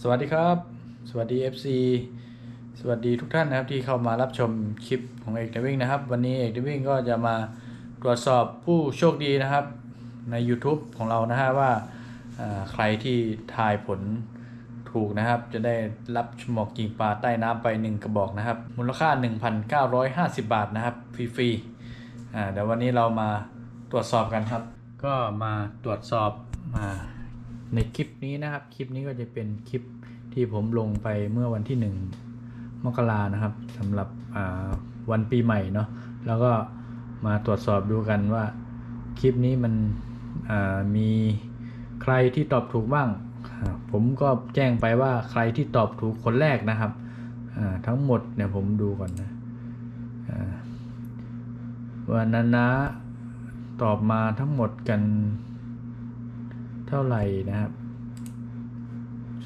สวัสดีครับ สวัสดี FC สวัสดีทุกท่านนะครับที่เข้ามารับชมคลิปของเอกเดวิ่งนะครับ วันนี้เอกเดวิ่งก็จะมาตรวจสอบผู้โชคดีนะครับ ใน YouTube ของเรานะฮะว่าใครที่ทายผลถูกนะครับ จะได้รับชมอกกิ่งปลาใต้น้ำไป 1 กระบอกนะครับ มูลค่า 1,950 บาทนะครับฟรีๆอ่าเดี๋ยววันนี้เรามาตรวจสอบกันครับ ก็มาตรวจสอบมา ในคลิปนี้นะครับ คลิปนี้ก็จะเป็นคลิปที่ผมลงไปเมื่อวันที่ 1 มกรานะครับสำหรับวันปีใหม่เนาะแล้วก็มาตรวจสอบดูกันว่าคลิปนี้มันมีใครที่ตอบถูกบ้าง ผมก็แจ้งไปว่าใครที่ตอบถูกคนแรกนะครับทั้งหมดเนี่ยผมดูก่อนนะวันนั้นนะตอบมาทั้งหมดกัน เท่าไหร่นะครับ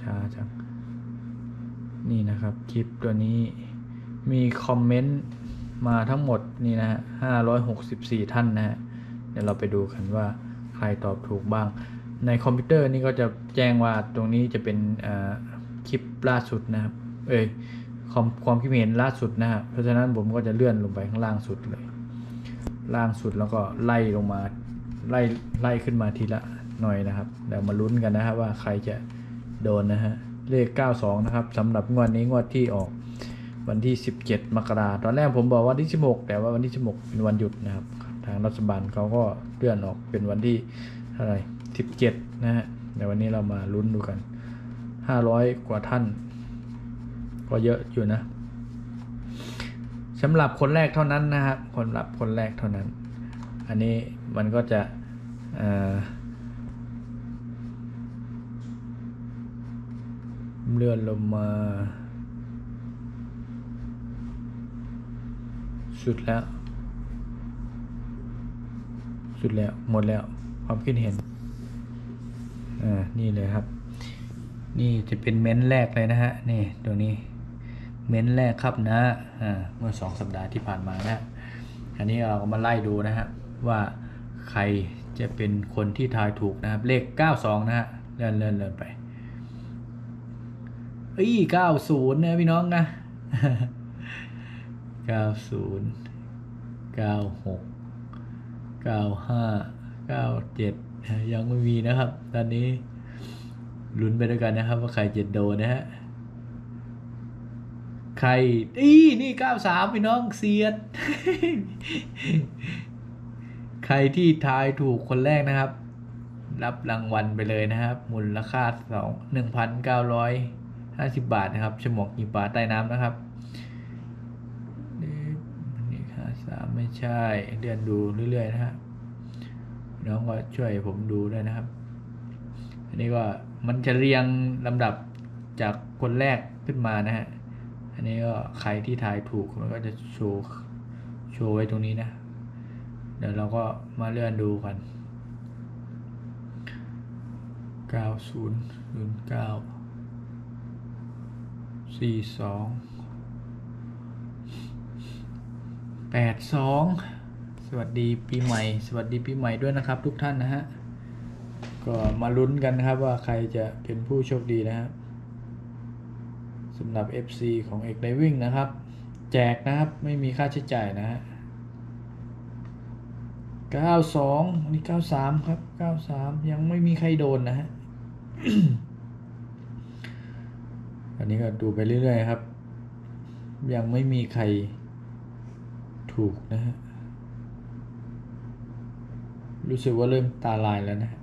ช้าจังนี่นะครับคลิปตัวนี้มีคอมเมนต์มาทั้งหมดนี่นะฮะห้าร้อยหกสิบสี่ท่านนะฮะเดี๋ยวเราไปดูกันว่าใครตอบถูกบ้าง ในคอมพิวเตอร์นี่ก็จะแจ้งว่าตรงนี้จะเป็นคลิปล่าสุดนะครับ เอ้ยความความคิดเห็นล่าสุดนะฮะเพราะฉะนั้นผมก็จะเลื่อนลงไปข้างล่างสุดเลย ล่างสุดแล้วก็ไล่ลงมาไล่ไล่ขึ้นมาทีละ หน่อยนะครับเดี๋ยวมาลุ้นกันนะครับว่าใครจะโดนนะฮะเลข 92 นะครับสำหรับงวดนี้งวดที่ออกวันที่ 17 มกราตอนแรกผมบอกวันที่ 16 แต่ว่าวันที่ 16 เป็นวันหยุดนะครับ ทางรัฐบาลเขาก็เลื่อนออกเป็นวันที่เท่าไหร่17 นะฮะเดี๋ยววันนี้เรามาลุ้นดูกัน 500 กว่าท่าน ก็เยอะอยู่นะสำหรับคนแรกเท่านั้นนะครับคนรับคนแรกเท่านั้น อันนี้มันก็จะเอ่อ เลื่อนลงมา สุดแล้ว สุดแล้ว หมดแล้ว ความคิดเห็น อ่า นี่เลยครับ นี่จะเป็นเม้นต์แรกเลยนะฮะ นี่ตัวนี้ เม้นต์แรกครับนะ อ่า เมื่อสองสัปดาห์ที่ผ่านมานะอันนี้เราก็มาไล่ดูนะฮะ ว่าใครจะเป็นคนที่ทายถูกนะครับ เลข 92 นะฮะ เลื่อนเลื่อนเลื่อนไป เอ้ยเก้าศูนย์นะพี่น้องนะเก้าศูนย์เก้าหกเก้าห้าเก้าเจ็ดยังไม่มีนะครับ ตอนนี้ลุ้นไปด้วยกันนะครับ ว่าใครเจะโดนนะฮะใครอีนี่เก้าสามพี่น้องเสียด ใครที่ทายถูกคนแรกนะครับ รับรางวัลไปเลยนะครับ มูลค่าสองหนึ่งพันเก้าร้อย 50 บาทนะครับฉมวกกี่ปลาใต้น้ำนะครับนี่ค่าสามไม่ใช่เดือนดูเรื่อยๆนะฮะน้องก็ช่วยผมดูด้วยนะครับ อันนี้ก็มันจะเรียงลำดับจากคนแรกขึ้นมานะฮะ อันนี้ก็ใครที่ถ่ายถูกมันก็จะโชว์โชว์ไว้ตรงนี้นะ เดี๋ยวเราก็มาเลื่อนดูกัน90 09 สี่สองแปดสองสวัสดีปีใหม่ สวัสดีปีใหม่ด้วยนะครับ ทุกท่านนะฮะ ก็มาลุ้นกันนะครับว่าใครจะเป็นผู้โชคดีนะครับสำหรับ FC ของเอกไดวิ่งนะครับ แจกนะครับไม่มีค่าใช้จ่ายนะฮะ92นี่93 ครับ 93 ยังไม่มีใครโดนนะฮะ นนี้ก็ดูไปเรื่อยๆครับ ยังไม่มีใครถูกนะฮะ รู้สึกว่าเริ่มตาลายแล้วนะฮะ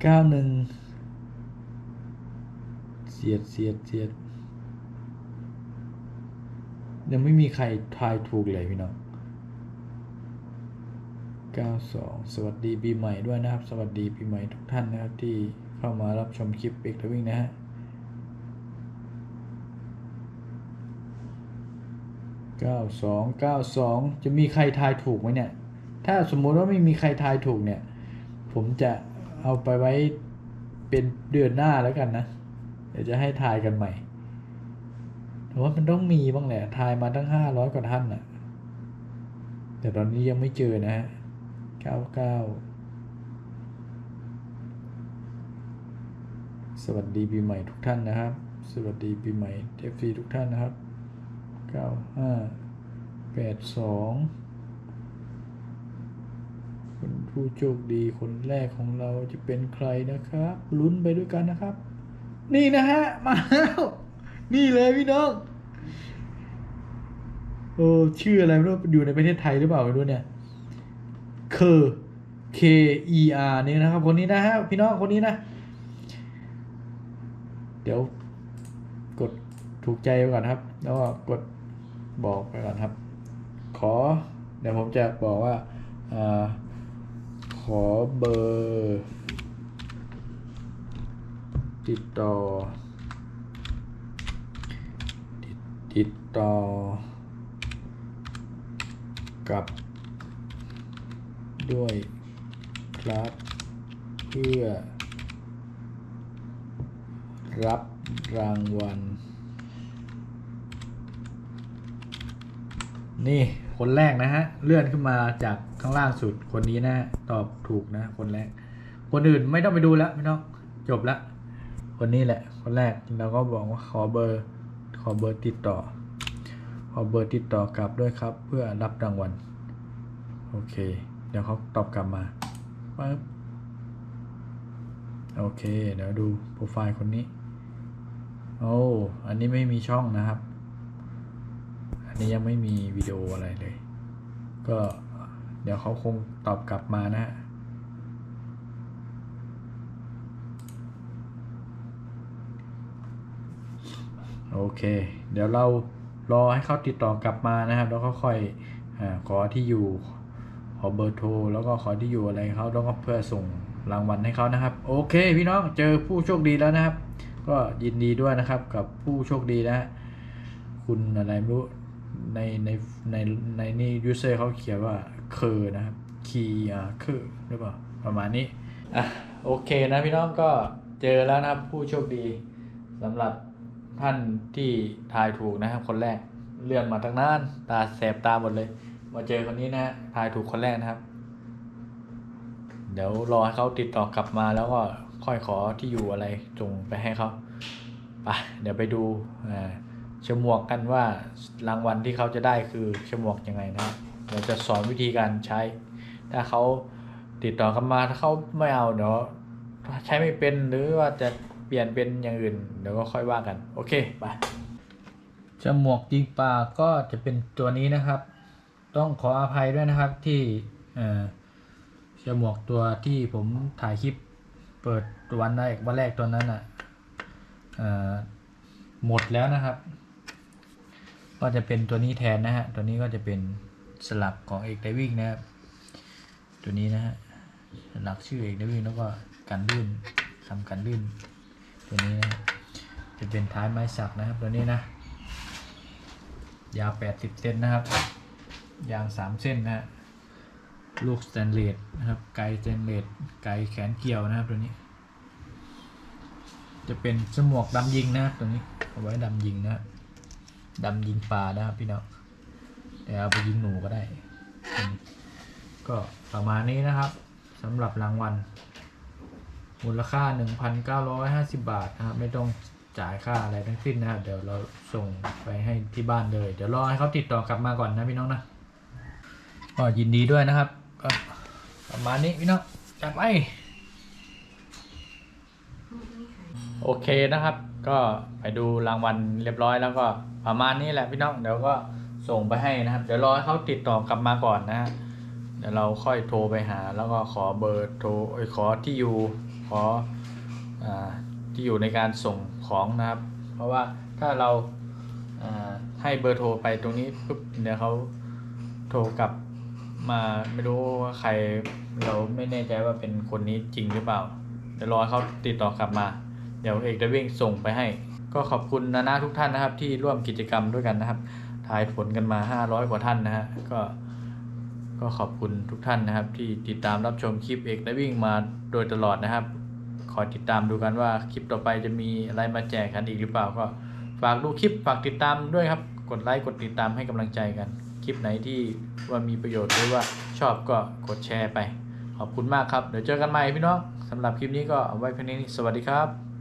เก้าหนึ่งเสียดเสียดเสียดยังไม่มีใครทายถูกเลยพี่น้อง92 สวัสดีปีใหม่ด้วยนะครับ สวัสดีปีใหม่ทุกท่านนะครับที่ เข้ามารับชมคลิปเบรกทวิ่งนะฮะ92 92จะมีใครทายถูกไหมเนี่ย ถ้าสมมุติว่าไม่มีใครทายถูกเนี่ย ผมจะเอาไปไว้เป็นเดือนหน้าแล้วกันนะ เดี๋ยวจะให้ทายกันใหม่แต่ว่ามันต้องมีบ้างแหละ ทายมาตั้ง500กว่าท่านน่ะแต่ตอนนี้ยังไม่เจอนะฮะ99 สวัสดีปีใหม่ทุกท่านนะครับ สวัสดีปีใหม่เอฟซีทุกท่านนะครับเก้าห้าแปดสองคนผู้โชคดีคนแรกของเราจะเป็นใครนะครับลุ้นไปด้วยกันนะครับ นี่นะฮะ มาแล้วนี่เลยพี่น้องโอ้ชื่ออะไรไม่รู้อยู่ในประเทศไทยหรือเปล่าไม่รู้เนี่ยเคอ K E R นี่นะครับ คนนี้นะฮะพี่น้องคนนี้นะ เดี๋ยวกดถูกใจไปก่อนครับ แล้วก็กดบอกไปก่อนครับ ขอ เดี๋ยวผมจะบอกว่าอาขอเบอร์ติดต่อติดติดต่อ กับ ด้วยครับ เพื่อ รับรางวัล นี่คนแรกนะฮะ เลื่อนขึ้นมาจากข้างล่างสุดคนนี้นะ ตอบถูกนะ คนแรก คนอื่นไม่ต้องไปดูแล้วไม่ต้องจบละคนนี้แหละ คนแรกแล้วก็บอกว่าขอเบอร์ ขอเบอร์ติดต่อ ขอเบอร์ติดต่อกลับด้วยครับ เพื่อรับรางวัลโอเค เดี๋ยวเขาตอบกลับมาปึ๊บโอเค เดี๋ยวดูโปรไฟล์คนนี้ โอ้อันนี้ไม่มีช่องนะครับ อันนี้ยังไม่มีวิดีโออะไรเลย ก็เดี๋ยวเขาคงตอบกลับมานะฮะโอเค เดี๋ยวเรารอให้เขาติดต่อกลับมานะครับ แล้วก็ค่อยอขอที่อยู่ ขอเบอร์โทร แล้วก็ขอที่อยู่อะไรเขาแล้วก็เพื่อส่งรางวัลให้เขานะครับ โอเค พี่น้องเจอผู้โชคดีแล้วนะครับ ก็ยินดีด้วยนะครับกับผู้โชคดีนะฮะคุณอะไรไม่รู้ในในในในนี่ยูเซอร์เขาเขียนว่าเคอนะครับคีอ่าคือหรือเปล่าประมาณนี้อะโอเคนะพี่น้องก็เจอแล้วนะครับผู้โชคดีสำหรับท่านที่ทายถูกนะครับ คนแรกเลื่อนมาตั้งนานตาแสบตาหมดเลย มาเจอคนนี้นะฮะทายถูกคนแรกนะครับ เดี๋ยวรอให้เขาติดต่อกลับมาแล้วก็ ค่อยขอที่อยู่อะไรส่งไปให้เขาไปเดี๋ยวไปดูอ่าฉมวกกันว่ารางวัลที่เขาจะได้คือฉมวกยังไงนะครับเดี๋ยวจะสอนวิธีการใช้ ถ้าเขาติดต่อกลับมาถ้าเขาไม่เอาเดี๋ยวใช้ไม่เป็นหรือว่าจะเปลี่ยนเป็นอย่างอื่นเดี๋ยวก็ค่อยว่ากัน โอเคไปฉมวกยิงปลาก็จะเป็นตัวนี้นะครับ ต้องขออภัยด้วยนะครับที่เอ่อจมวกตัวที่ผมถ่ายคลิป เปิดวันแรกวันแรกตัวนั้นอะอ่อหมดแล้วนะครับ ก็จะเป็นตัวนี้แทนนะฮะ ตัวนี้ก็จะเป็นสลักของเอกไดวิ่งนะครับ ตัวนี้นะฮะ สลักชื่อเอกไดวิ่งแล้วก็กันลื่นคำกันลื่น ตัวนี้นะจะเป็นท้ายไม้สักนะครับ ตัวนี้นะ ยาว 80 เซนนะครับ ยาง 3 เส้นนะฮะ ลูกสแตนเลสนะครับ ไกสแตนเลสไกแขนเกี่ยวนะครับตัวนี้ จะเป็นสมวกดำยิงนะครับตัวนี้เอาไว้ดำยิงนะดำยิงปลานะครับพี่น้องแต่เอาไปยิงหนูก็ได้ ก็ประมาณนี้นะครับสำหรับรางวัลมูลค่า 1,950 บาทนะครับ ไม่ต้องจ่ายค่าอะไรทั้งสิ้นนะครับ เดี๋ยวเราส่งไปให้ที่บ้านเลย เดี๋ยวรอให้เขาติดต่อกลับมาก่อนนะพี่น้องนะก็ยินดีด้วยนะครับ ก็ประมาณนี้พี่น้องจัดไปโอเคนะครับ ก็ไปดูรางวัลเรียบร้อยแล้วก็ประมาณนี้แหละพี่น้องเดี๋ยวก็ส่งไปให้นะครับ เดี๋ยวรอเขาติดต่อกลับมาก่อนนะ เดี๋ยวเราค่อยโทรไปหา แล้วก็ขอเบอร์โทรขอที่อยู่ขออที่อยู่ในการส่งของนะครับ เพราะว่าถ้าเราให้เบอร์โทรไปตรงนี้ปุ๊บเดี๋ยวเขาโทรกลับ มาไม่รู้ว่าใครเราไม่แน่ใจว่าเป็นคนนี้จริงหรือเปล่าเดี๋ยวรอเขาติดต่อกลับมา เดี๋ยวเอกจะวิ่งส่งไปให้ ก็ขอบคุณนานาทุกท่านนะครับ ที่ร่วมกิจกรรมด้วยกันนะครับทายผลกันมา 500 กว่าท่านนะฮะก็ก็ขอบคุณทุกท่านนะครับ ที่ติดตามรับชมคลิปเอกได้วิ่งมาโดยตลอดนะครับคอยติดตามดูกันว่าคลิปต่อไปจะมีอะไรมาแจกกันอีกหรือเปล่าก็ฝากดูคลิปฝากติดตามด้วยครับ กดไลค์กดติดตามให้กำลังใจกัน คลิปไหนที่ว่ามีประโยชน์หรือว่าชอบก็กดแชร์ไป ขอบคุณมากครับ เดี๋ยวเจอกันใหม่พี่น้องสำหรับคลิปนี้ก็เอาไว้เพียงนี้ สวัสดีครับ